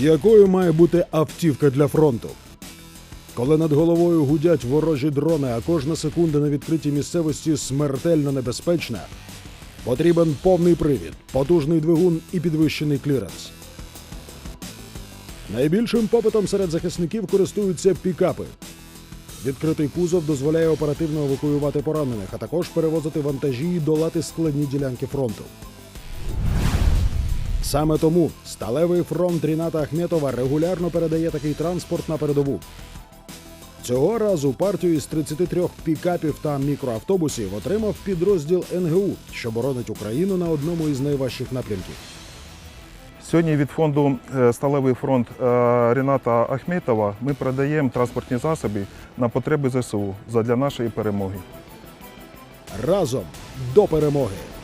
Якою має бути автівка для фронту? Коли над головою гудять ворожі дрони, а кожна секунда на відкритій місцевості смертельно небезпечна, потрібен повний привід, потужний двигун і підвищений кліренс. Найбільшим попитом серед захисників користуються пікапи. Відкритий кузов дозволяє оперативно евакуювати поранених, а також перевозити вантажі і долати складні ділянки фронту. Саме тому сталевий фронт Ріната Ахметова регулярно передає такий транспорт на передову. Цього разу партію із 33 пікапів та мікроавтобусів отримав підрозділ НГУ, що боронить Україну на одному із найважчих напрямків. Сьогодні від фонду е, Сталевий фронт е, Ріната Ахметова ми передаємо транспортні засоби на потреби ЗСУ задля нашої перемоги. Разом до перемоги!